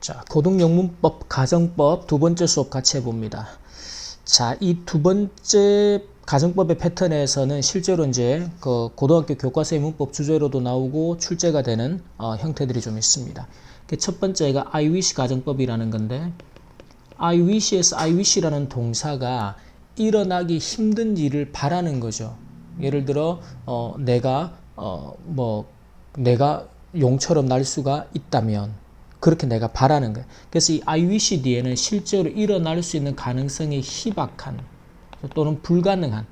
자, 고등영문법 가정법 두 번째 수업 같이 해봅니다. 자, 이 두 번째 가정법의 패턴에서는 실제로 이제 그 고등학교 교과서의 문법 주제로도 나오고 출제가 되는 어, 형태들이 좀 있습니다. 그첫 번째가 I wish 가정법이라는 건데 I wish에서 I wish라는 동사가 일어나기 힘든 일을 바라는 거죠. 예를 들어 어, 내가 어, 뭐 내가 용처럼 날 수가 있다면 그렇게 내가 바라는 거예요. 그래서 이 I wish 뒤에는 실제로 일어날 수 있는 가능성이 희박한 또는 불가능한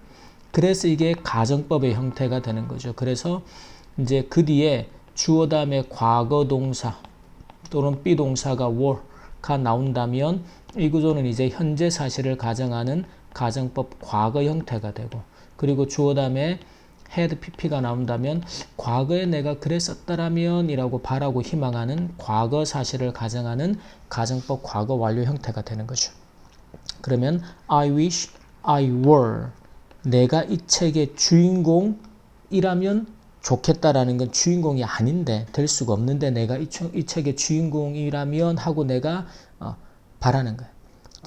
그래서 이게 가정법의 형태가 되는 거죠. 그래서 이제 그 뒤에 주어 다음에 과거 동사 또는 비동사가 were가 나온다면 이 구조는 이제 현재 사실을 가정하는 가정법 과거 형태가 되고 그리고 주어 다음에 had pp가 나온다면 과거에 내가 그랬었다라면 이라고 바라고 희망하는 과거 사실을 가정하는 가정법 과거 완료 형태가 되는 거죠. 그러면 I wish I were 내가 이 책의 주인공이라면 좋겠다라는 건 주인공이 아닌데 될 수가 없는데 내가 이, 이 책의 주인공이라면 하고 내가 어, 바라는 거예요.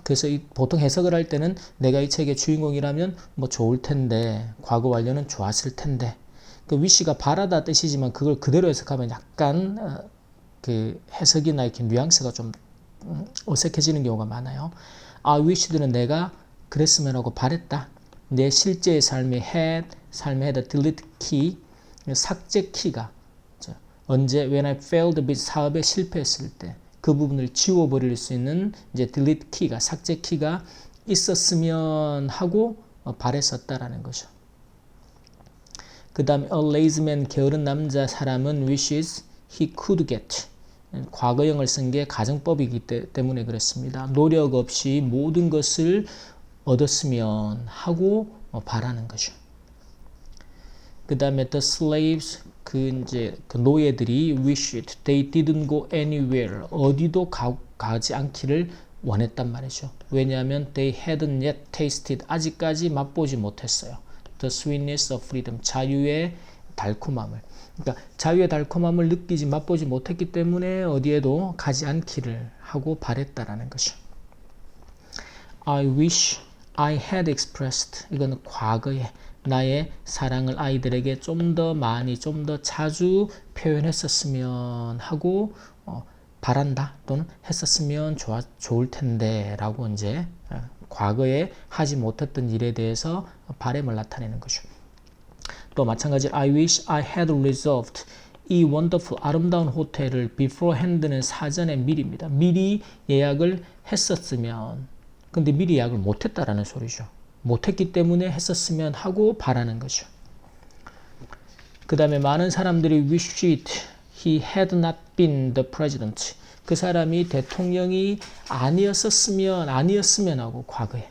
그래서 이, 보통 해석을 할 때는 내가 이 책의 주인공이라면 뭐 좋을 텐데 과거 완료는 좋았을 텐데 그 위시가 바라다 뜻이지만 그걸 그대로 해석하면 약간 어, 그 해석이나 이렇게 뉘앙스가 좀 음, 어색해지는 경우가 많아요. 아 wish들은 내가 그랬으면 하고 바랬다. 내 실제의 삶의 had, 삶의 had, delete key, 삭제 키가 언제 when I failed 사업에 실패했을 때 그 부분을 지워버릴 수 있는 이제 delete 키가 삭제 키가 있었으면 하고 어, 바랬었다라는 거죠. 그 다음에 a lazy man 게으른 남자 사람은 wishes he could get 과거형을 쓴 게 가정법이기 때문에 그렇습니다. 노력 없이 모든 것을 얻었으면 하고 어, 바라는 거죠. 그 다음에 the slaves 그 이제 그 노예들이 wished they didn't go anywhere 어디도 가, 가지 않기를 원했단 말이죠. 왜냐하면 they hadn't yet tasted 아직까지 맛보지 못했어요. the sweetness of freedom 자유의 달콤함을 그러니까 자유의 달콤함을 느끼지 맛보지 못했기 때문에 어디에도 가지 않기를 하고 바랬다라는 것이죠. I wish I had expressed 이거는 과거에 나의 사랑을 아이들에게 좀 더 많이 좀 더 자주 표현했었으면 하고 어, 바란다 또는 했었으면 좋아, 좋을 텐데 라고 이제 어, 과거에 하지 못했던 일에 대해서 바램을 나타내는 거죠. 또 마찬가지로 I wish I had reserved 이 wonderful 아름다운 호텔을 beforehand는 사전에 미리입니다. 미리 예약을 했었으면 근데 미리 예약을 못했다라는 소리죠. 못했기 때문에 했었으면 하고 바라는 거죠. 그 다음에 많은 사람들이 wished he had not been the president. 그 사람이 대통령이 아니었었으면 아니었으면 하고 과거에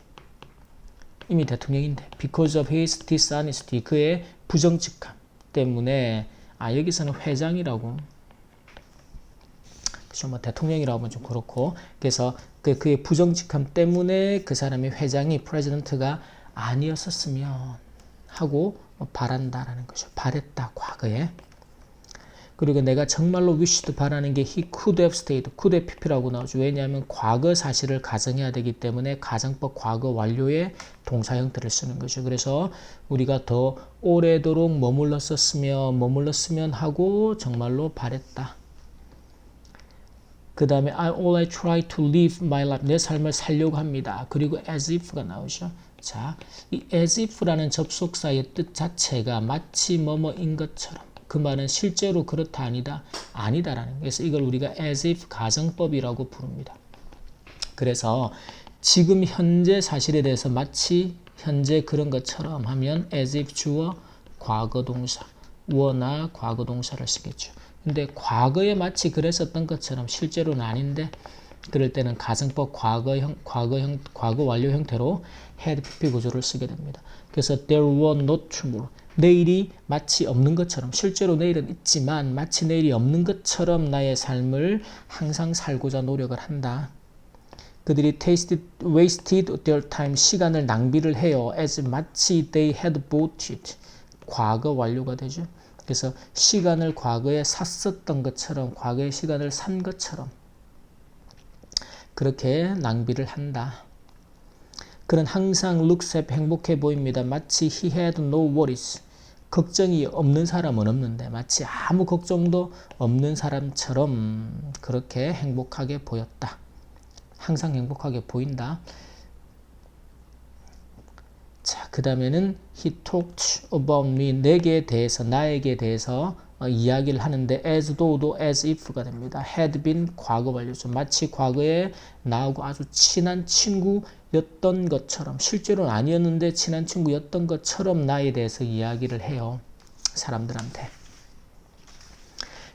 이미 대통령인데 because of his dishonesty 그의 부정직함 때문에 아 여기서는 회장이라고 그렇죠 뭐 대통령이라고 하면 좀 그렇고 그래서 그 그의 부정직함 때문에 그 사람의 회장이 프레지던트가 아니었었으면 하고 바란다라는 거죠. 바랬다 과거에. 그리고 내가 정말로 wished 바라는 게 he could have stayed, could have pp라고 나오죠. 왜냐하면 과거 사실을 가정해야 되기 때문에 가정법 과거 완료의 동사 형태를 쓰는 거죠. 그래서 우리가 더 오래도록 머물렀었으면 머물렀으면 하고 정말로 바랬다. 그 다음에 I all I try to live my life 내 삶을 살려고 합니다. 그리고 as if가 나오죠. 자, 이 as if라는 접속사의 뜻 자체가 마치 뭐뭐인 것처럼 그 말은 실제로 그렇다 아니다 아니다라는 그래서 이걸 우리가 as if 가정법이라고 부릅니다. 그래서 지금 현재 사실에 대해서 마치 현재 그런 것처럼 하면 as if 주어 과거 동사 워나 과거 동사를 쓰겠죠. 근데 과거에 마치 그랬었던 것처럼 실제로는 아닌데 그럴 때는 가정법 과거형, 과거형, 과거 완료 형태로 had PP 구조를 쓰게 됩니다. 그래서 there were no tomorrow. 내일이 마치 없는 것처럼 실제로 내일은 있지만 마치 내일이 없는 것처럼 나의 삶을 항상 살고자 노력을 한다. 그들이 tasted, wasted their time 시간을 낭비를 해요. as 마치 they had bought it. 과거 완료가 되죠. 그래서 시간을 과거에 샀었던 것처럼 과거의 시간을 산 것처럼 그렇게 낭비를 한다. 그는 항상 happy 행복해 보입니다. 마치 he had no worries. 걱정이 없는 사람은 없는데 마치 아무 걱정도 없는 사람처럼 그렇게 행복하게 보였다. 항상 행복하게 보인다. 자, 그 다음에는 he talked about me 내게 대해서 나에게 대해서 어, 이야기를 하는데 as though도 as if가 됩니다. had been 과거 완료죠. 마치 과거에 나하고 아주 친한 친구였던 것처럼 실제로는 아니었는데 친한 친구였던 것처럼 나에 대해서 이야기를 해요. 사람들한테.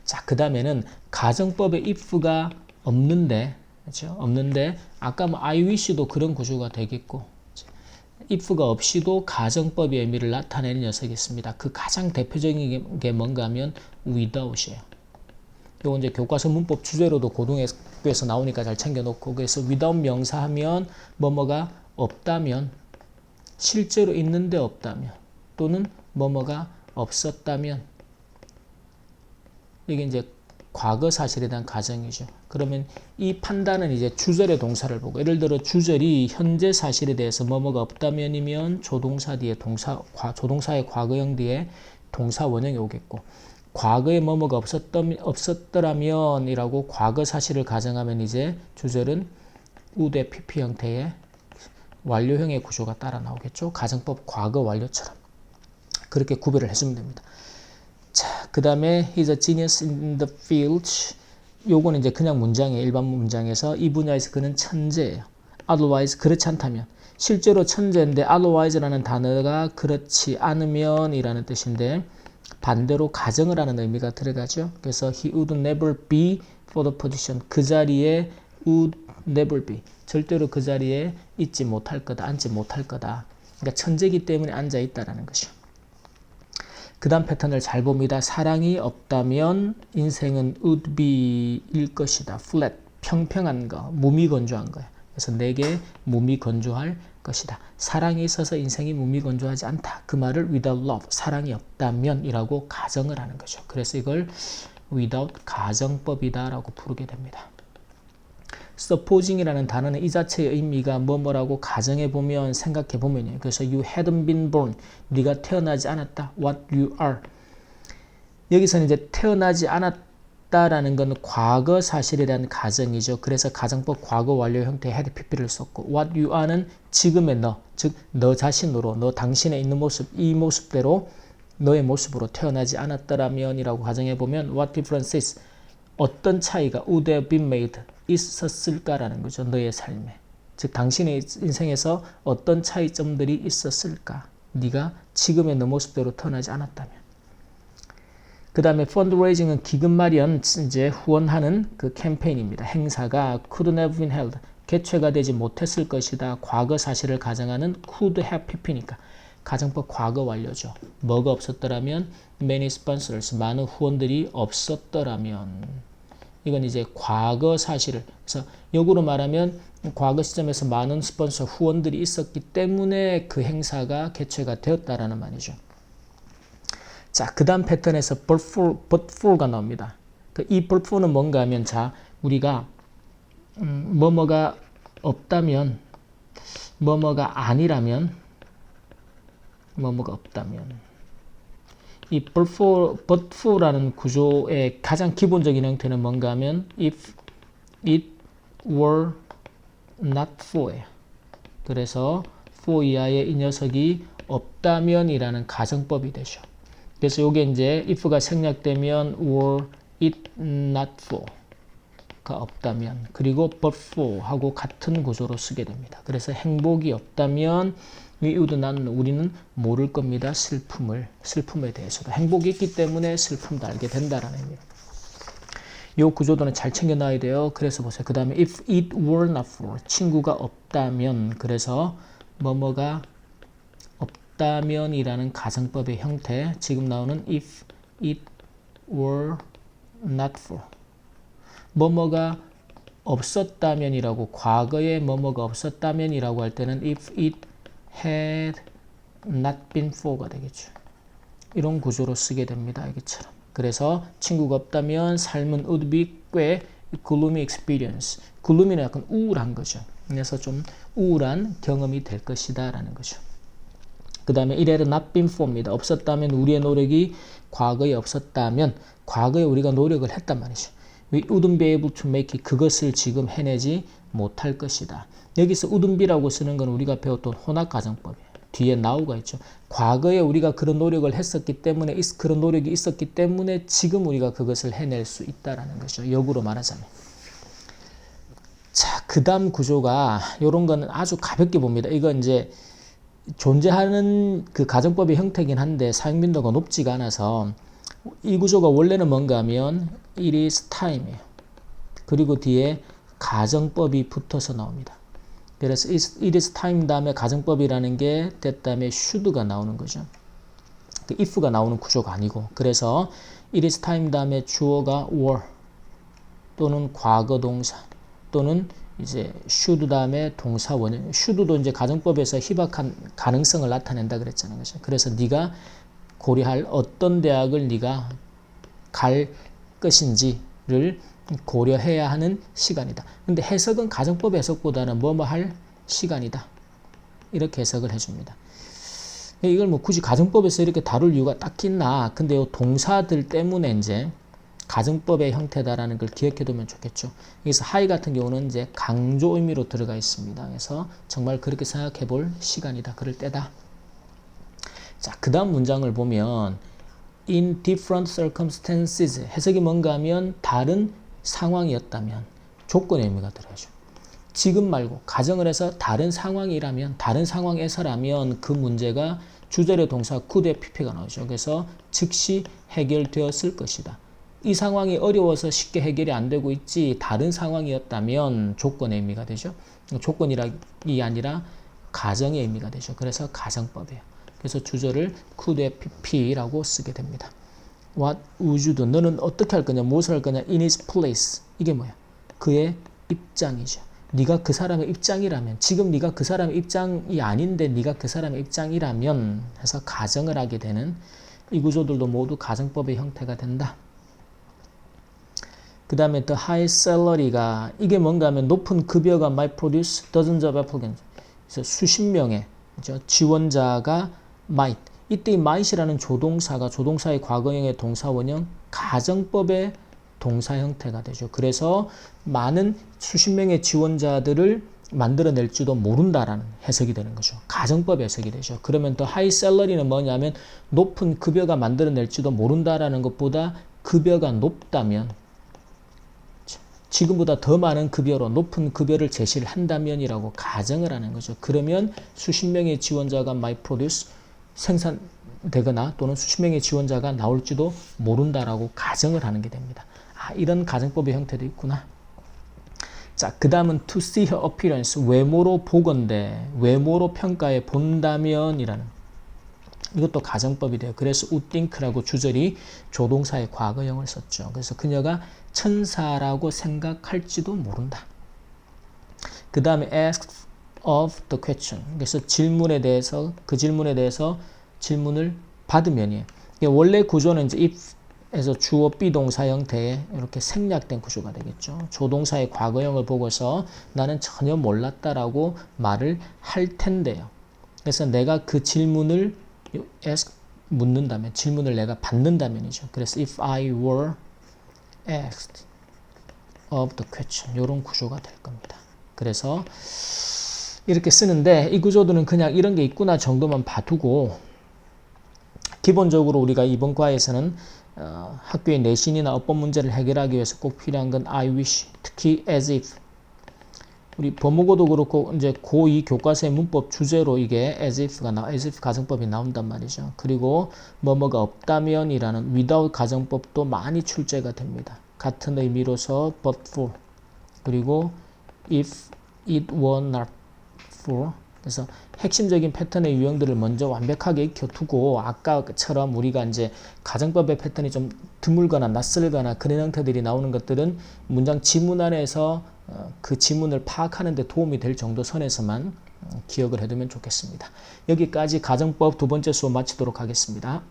자, 그 다음에는 가정법에 if가 없는데 그렇죠? 없는데 아까 뭐 I wish도 그런 구조가 되겠고 if가 없이도 가정법의 의미를 나타내는 녀석이 있습니다. 그 가장 대표적인 게 뭔가 하면 without이에요. 요거 이제 교과서 문법 주제로도 고등학교에서 나오니까 잘 챙겨놓고 그래서 without 명사하면 뭐뭐가 없다면 실제로 있는데 없다면 또는 뭐뭐가 없었다면 이게 이제 과거 사실에 대한 가정이죠. 그러면 이 판단은 이제 주절의 동사를 보고 예를 들어 주절이 현재 사실에 대해서 뭐뭐가 없다면이면 조동사 뒤에 동사 과, 조동사의 과거형 뒤에 동사 원형이 오겠고 과거에 뭐뭐가 없었던 없었더라면이라고 과거 사실을 가정하면 이제 주절은 우대 pp 형태의 완료형의 구조가 따라 나오겠죠. 가정법 과거 완료처럼 그렇게 구별을 해주면 됩니다. 자, 그 다음에 he's a genius in the field. 요거는 이제 그냥 문장의 일반 문장에서 이 분야에서 그는 천재예요. otherwise 그렇지 않다면 실제로 천재인데 otherwise라는 단어가 그렇지 않으면이라는 뜻인데 반대로 가정을 하는 의미가 들어가죠. 그래서 he would never be for the position 그 자리에 would never be 절대로 그 자리에 있지 못할 거다 앉지 못할 거다. 그러니까 천재기 때문에 앉아 있다라는 것이요. 그 다음 패턴을 잘 봅니다. 사랑이 없다면 인생은 would be일 것이다. flat, 평평한 거, 무미건조한 거예요. 그래서 내게 무미건조할 것이다. 사랑이 있어서 인생이 무미건조하지 않다. 그 말을 without love, 사랑이 없다면 이라고 가정을 하는 거죠. 그래서 이걸 without 가정법이다 라고 부르게 됩니다. Supposing이라는 단어는 이 자체의 의미가 뭐뭐라고 가정해 보면 생각해 보면요. 그래서 you hadn't been born. 네가 태어나지 않았다. what you are. 여기서는 이제 태어나지 않았다라는 건 과거 대한 가정이죠. 그래서 가정법 과거 완료 형태의 had pp를 썼고 what you are는 지금의 너, 즉 너 자신으로 너 당신의 있는 모습 이 모습대로 너의 모습으로 태어나지 않았더라면이라고 가정해 보면 what differences 어떤 차이가 would have been made 있었을까라는 거죠. 너의 삶에. 즉 당신의 인생에서 어떤 차이점들이 있었을까? 네가 지금의 너 모습대로 태어나지 않았다면. 그 다음에 펀드레이징은 기금 마련, 이제 후원하는 그 캠페인입니다. 행사가 could never been held, 개최가 되지 못했을 것이다. 과거 사실을 가정하는 could have pp니까 가정법 과거 완료죠. 뭐가 없었더라면 many sponsors, 많은 후원들이 없었더라면 이건 이제 과거 사실을 그래서 역으로 말하면 과거 시점에서 많은 스폰서 후원들이 있었기 때문에 그 행사가 개최가 되었다라는 말이죠. 자, 그 다음 패턴에서 but for가 나옵니다. 그이 for는 뭔가 하면 자, 우리가 음, 뭐뭐가 없다면 뭐뭐가 아니라면 뭐뭐가 없다면 이 but for, for라는 구조의 가장 기본적인 형태는 뭔가 하면 if it were not for예요. 그래서 for 이하의 이 녀석이 없다면 이라는 가정법이 되죠. 그래서 이게 이제 if가 생략되면 were it not for 가 없다면 그리고 but for 하고 같은 구조로 쓰게 됩니다. 그래서 행복이 없다면 위우도 나는 우리는 모를 겁니다. 슬픔을 슬픔에 대해서도 행복이 있기 때문에 슬픔도 알게 된다라는 의미입니다. 이 구조도는 잘 챙겨놔야 돼요. 그래서 보세요. 그 다음에 if it were not for 친구가 없다면 그래서 뭐뭐가 없다면이라는 가정법의 형태 지금 나오는 if it were not for 뭐뭐가 없었다면이라고 과거에 뭐뭐가 없었다면이라고 할 때는 if it had not been for가 되겠죠. 이런 구조로 쓰게 됩니다. 여기처럼. 그래서 친구가 없다면 삶은 would be 꽤 gloomy experience. gloomy는 약간 우울한 거죠. 그래서 좀 우울한 경험이 될 것이다 라는 거죠. 그 다음에 had not been for입니다. 없었다면 우리의 노력이 과거에 없었다면 과거에 우리가 노력을 했단 말이죠. We wouldn't be able to make it. 그것을 지금 해내지 못할 것이다. 여기서 wouldn't be라고 쓰는 건 우리가 배웠던 혼합가정법이에요. 뒤에 now가 있죠. 과거에 우리가 그런 노력을 했었기 때문에 그런 노력이 있었기 때문에 지금 우리가 그것을 해낼 수 있다라는 거죠. 역으로 말하자면. 자, 그 다음 구조가 이런 거는 아주 가볍게 봅니다. 이거 이제 존재하는 그 가정법의 형태긴 한데 사용 빈도가 높지가 않아서 이 구조가 원래는 뭔가 하면 it is time이에요. 그리고 뒤에 가정법이 붙어서 나옵니다. 그래서 it is time 다음에 가정법이라는 게 됐다음에 should가 나오는 거죠. 그 if가 나오는 구조가 아니고 그래서 it is time 다음에 주어가 were 또는 과거 동사 또는 이제 should 다음에 동사 원형 should도 이제 가정법에서 희박한 가능성을 나타낸다 그랬잖아요. 그래서 네가 고려할 어떤 대학을 네가 갈 것인지를 고려해야 하는 시간이다. 근데 해석은 가정법 해석보다는 뭐뭐 할 시간이다. 이렇게 해석을 해줍니다. 이걸 뭐 굳이 가정법에서 이렇게 다룰 이유가 딱 있나? 근데 요 동사들 때문에 이제 가정법의 형태다라는 걸 기억해 두면 좋겠죠. 여기서 하이 같은 경우는 이제 강조 의미로 들어가 있습니다. 그래서 정말 그렇게 생각해 볼 시간이다. 그럴 때다. 자, 그 다음 문장을 보면 in different circumstances 해석이 뭔가 하면 다른 상황이었다면 조건의 의미가 들어야죠. 지금 말고 가정을 해서 다른 상황이라면 다른 상황에서라면 그 문제가 주절의 동사 could의 pp가 나오죠. 그래서 즉시 해결되었을 것이다. 이 상황이 어려워서 쉽게 해결이 안 되고 있지 다른 상황이었다면 조건의 의미가 되죠. 조건이라기 아니라 가정의 의미가 되죠. 그래서 가정법이에요. 그래서 주절을 pp라고 쓰게 됩니다. What would you do? 너는 어떻게 할 거냐? 무엇을 할 거냐? In his place. 이게 뭐야? 그의 입장이죠. 네가 그 사람의 입장이라면 지금 네가 그 사람의 입장이 아닌데 네가 그 사람의 입장이라면 해서 가정을 하게 되는 이 구조들도 모두 가정법의 형태가 된다. 그 다음에 the high salary가 이게 뭔가 하면 높은 급여가 might produce dozens of applicants. 수십 명의? 지원자가 might. 이때 이 might이라는 조동사가 조동사의 과거형의 동사 원형 가정법의 동사 형태가 되죠. 그래서 많은 수십 명의 지원자들을 만들어낼지도 모른다라는 해석이 되는 거죠. 가정법 해석이 되죠. 그러면 더 하이 셀러리는 뭐냐면 높은 급여가 만들어낼지도 모른다라는 것보다 급여가 높다면 지금보다 더 많은 급여로 높은 급여를 제시를 한다면이라고 가정을 하는 거죠. 그러면 수십 명의 지원자가 might produce 생산되거나 또는 수십 명의 지원자가 나올지도 모른다라고 가정을 하는 게 됩니다. 아, 이런 가정법의 형태도 있구나. 자, 그 다음은 to see her appearance, 외모로 보건대, 외모로 평가해 본다면 이라는 이것도 가정법이 돼요. 그래서 우띵크라고 주절이 조동사의 과거형을 썼죠. 그래서 그녀가 천사라고 생각할지도 모른다. 그 다음에 ask of the question. 그래서 질문에 대해서 그 질문에 대해서 질문을 받으면이에요. 원래 구조는 이제 if 에서 주어 비동사 형태의 이렇게 생략된 구조가 되겠죠. 조동사의 과거형을 보고서 나는 전혀 몰랐다라고 말을 할 텐데요. 그래서 내가 그 질문을 ask 묻는다면 질문을 내가 받는다면이죠. 그래서 if I were asked of the question 이런 구조가 될 겁니다. 그래서 이렇게 쓰는데 이 구조들은 그냥 이런 게 있구나 정도만 봐두고 기본적으로 우리가 이번 과에서는 어, 학교의 내신이나 어법 문제를 해결하기 위해서 꼭 필요한 건 I wish, 특히 as if. 우리 법무고도 그렇고 이제 고2 교과서의 문법 주제로 이게 as if가 나 as if 가정법이 나온단 말이죠. 그리고 뭐뭐가 없다면이라는 without 가정법도 많이 출제가 됩니다. 같은 의미로서 but for 그리고 if it were not 그래서 핵심적인 패턴의 유형들을 먼저 완벽하게 익혀두고 아까처럼 우리가 이제 가정법의 패턴이 좀 드물거나 낯설거나 그런 형태들이 나오는 것들은 문장 지문 안에서 어, 그 지문을 파악하는 데 도움이 될 정도 선에서만 어, 기억을 해두면 좋겠습니다. 여기까지 가정법 두 번째 수업 마치도록 하겠습니다.